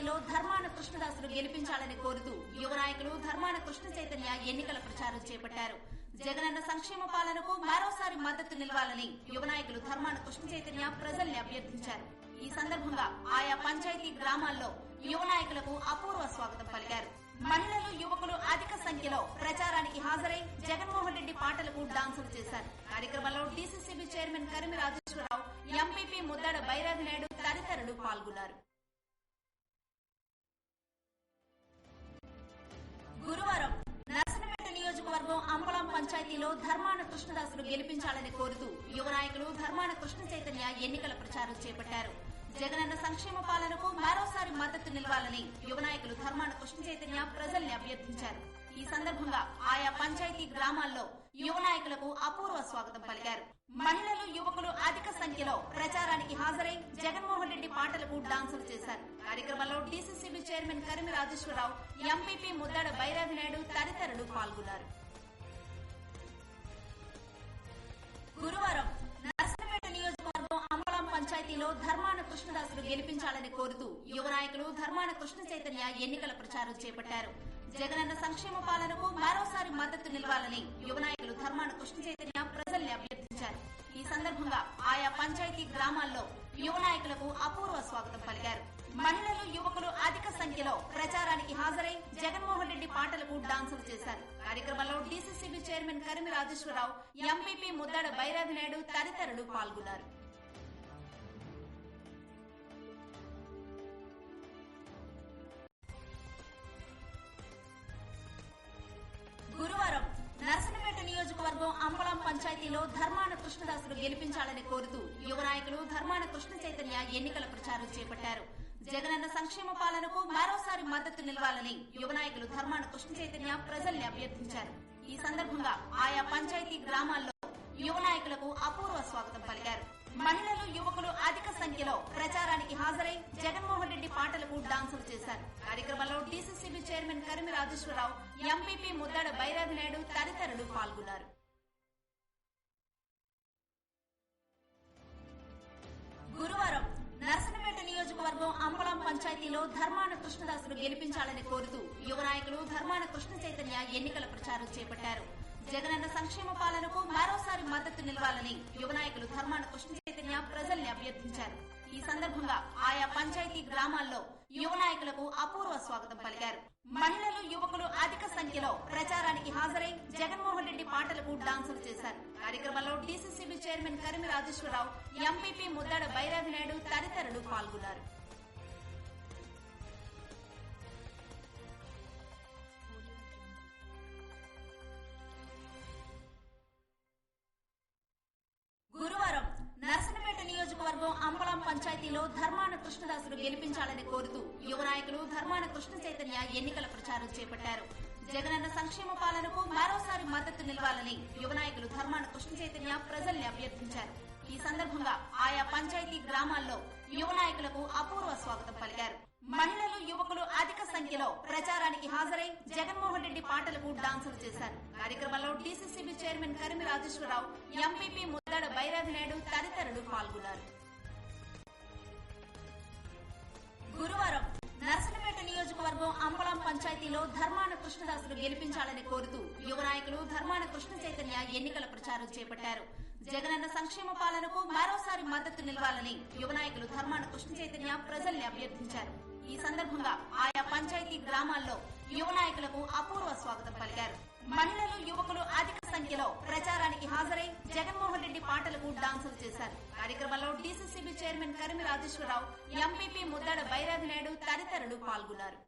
అంబళం ధర్మాన కృష్ణదాసులు గెలిపించాలని కోరుతూ యువ నాయకులు ధర్మాన కృష్ణ చైతన్య ఎన్నికల ప్రచారం చేపట్టారు. జగనన్న సంక్షేమ పాలనకు మరోసారి మద్దతు నిలవాలని యువ నాయకులు ధర్మాన కృష్ణ చైతన్య ప్రజల్ని అభ్యర్థించారు. ఈ సందర్భంగా ఆయా పంచాయతీ గ్రామాల్లో యువ నాయకులకు అపూర్వ స్వాగతం పలికారు. మహిళలు యువకులు అధిక సంఖ్యలో ప్రచారానికి హాజరై జగన్మోహన్ రెడ్డి పాటలకు డాన్సులు చేశారు. కార్యక్రమంలో DCCB chairman Karimi Rajeswararao MPP Muddada Bairagi Naidu తదితరులు పాల్గొన్నారు. నియోజకవర్గం అంబలం పంచాయతీలో ధర్మాన కృష్ణదాసులు గెలిపించాలని కోరుతూ యువ నాయకులు ధర్మాన కృష్ణ చైతన్య ఎన్నికల ప్రచారం చేపట్టారు. జగనన్న సంక్షేమ పాలనకు మరోసారి మద్దతు నిలవాలని యువ నాయకులు ధర్మాన కృష్ణ చైతన్య ప్రజల్ని అభ్యర్థించారు. ఈ సందర్భంగా ఆయా పంచాయతీ గ్రామాల్లో యువ నాయకులకు అపూర్వ స్వాగతం పలికారు. మహిళలు యువకులు అధిక సంఖ్యలో ప్రచారానికి హాజరై జగన్మోహన్ రెడ్డి పాటలకు డాన్సులు చేశారు. కార్యక్రమంలో DCCB chairman Karimi Rajeswararao MPP Muddada Bairagi Naidu తదితరులు పాల్గొన్నారు. ధర్మాన కృష్ణదాసులు గెలిపించాలని కోరుతూ యువ నాయకులు ధర్మాన కృష్ణ చైతన్య ఎన్నికల ప్రచారం చేపట్టారు. జగనన్న సంక్షేమ పాలనకు మరోసారి మద్దతు నిలవాలని యువ నాయకులు ధర్మాన కృష్ణ చైతన్య ప్రజల్ని అభ్యర్థించారు. ఈ సందర్భంగా ఆయా పంచాయతీ గ్రామాల్లో యువ నాయకులకు అపూర్వ స్వాగతం పలికారు. మహిళలు యువకులు అధిక సంఖ్యలో ప్రచారానికి హాజరై జగన్మోహన్ రెడ్డి పాటలకు డాన్సులు చేశారు. కార్యక్రమంలో DCCB chairman Karimi Rajeswararao MPP Muddada Bairagi Naidu తదితరులు పాల్గొన్నారు. పంచాయతీలో ధర్మాన కృష్ణదాసులు గెలిపించాలని కోరుతూ యువనాయకులు ధర్మాన కృష్ణ చైతన్య ఎన్నికల ప్రచారం చేపట్టారు. జగనన్న సంక్షేమ పాలనకు మరోసారి మద్దతు నిలవాలని యువనాయకులు ధర్మాన కృష్ణ చైతన్య ప్రజల్ని అభ్యర్థించారు. ఈ సందర్భంగా ఆయా పంచాయతీ గ్రామాల్లో యువనాయకులకు అపూర్వ స్వాగతం పలికారు. మహిళలు యువకులు అధిక సంఖ్యలో ప్రచారానికి హాజరై జగన్మోహన్ రెడ్డి పాటలకు డాన్సులు చేశారు. కార్యక్రమంలో DCCB chairman Karimi Rajeswararao MPP Muddada Bairagi Naidu తదితరులు పాల్గొన్నారు. నియోజకవర్గం పంచాయతీలో ధర్మాన కృష్ణదాసును గెలిపించాలని కోరుతూ యువ నాయకులు ధర్మాన కృష్ణ చైతన్య ఎన్నికల ప్రచారం చేపట్టారు. జగనన్న సంక్షేమ పాలనకు మరోసారి మద్దతు నిలవాలని యువ నాయకులు ధర్మాన కృష్ణ చైతన్య ప్రజల్ని అభ్యర్థించారు. ఈ సందర్భంగా ఆయా పంచాయతీ గ్రామాల్లో యువ నాయకులకు అపూర్వ స్వాగతం పలికారు. మహిళలు యువకులు అధిక సంఖ్యలో ప్రచారానికి హాజరై జగన్మోహన్ రెడ్డి పాటలకు డాన్సులు చేశారు. కార్యక్రమంలో DCCB chairman Karimi Rajeswararao MPP Muddada Bhairavi Naidu తదితరులు పాల్గొన్నారు. నియోజకవర్గం అంబళం పంచాయతీలో ధర్మాన కృష్ణదాసులు గెలిపించాలని కోరుతూ యువ నాయకులు ధర్మాన కృష్ణ చైతన్య ఎన్నికల ప్రచారం చేపట్టారు. జగనన్న సంక్షేమ పాలనకు మరోసారి మద్దతు నిలవాలని యువ నాయకులు ధర్మాన కృష్ణ చైతన్య ప్రజల్ని అభ్యర్థించారు. ఈ సందర్భంగా ఆయా పంచాయతీ గ్రామాల్లో యువ నాయకులకు అపూర్వ స్వాగతం పలికారు. మహిళలు యువకులు అధిక సంఖ్యలో ప్రచారానికి హాజరై జగన్మోహన్ రెడ్డి పాటలకు డాన్సులు చేశారు. కార్యక్రమంలో DCCB chairman Karimi Rajeswararao MPP Muddada Bairagi Naidu తదితరులు పాల్గొన్నారు. పంచాయతీలో ధర్మాన కృష్ణదాసులు గెలిపించాలని కోరుతూ యువ నాయకులు ధర్మాన కృష్ణ చైతన్య ఎన్నికల ప్రచారం చేపట్టారు. జగనన్న సంక్షేమ పాలనకు మరోసారి మద్దతు నిలవాలని యువ నాయకులు ధర్మాన కృష్ణ చైతన్య ప్రజల్ని అభ్యర్థించారు. ఈ సందర్భంగా ఆయా పంచాయతీ గ్రామాల్లో యువ నాయకులకు అపూర్వ స్వాగతం పలికారు. మహిళలు యువకులు అధిక సంఖ్యలో ప్రచారానికి హాజరై జగన్మోహన్ రెడ్డి పాటలకు డాన్సులు చేశారు. కార్యక్రమంలో DCCB chairman Karimi Rajeswararao MPP Muddada Bairagi Naidu తదితరులు పాల్గొన్నారు.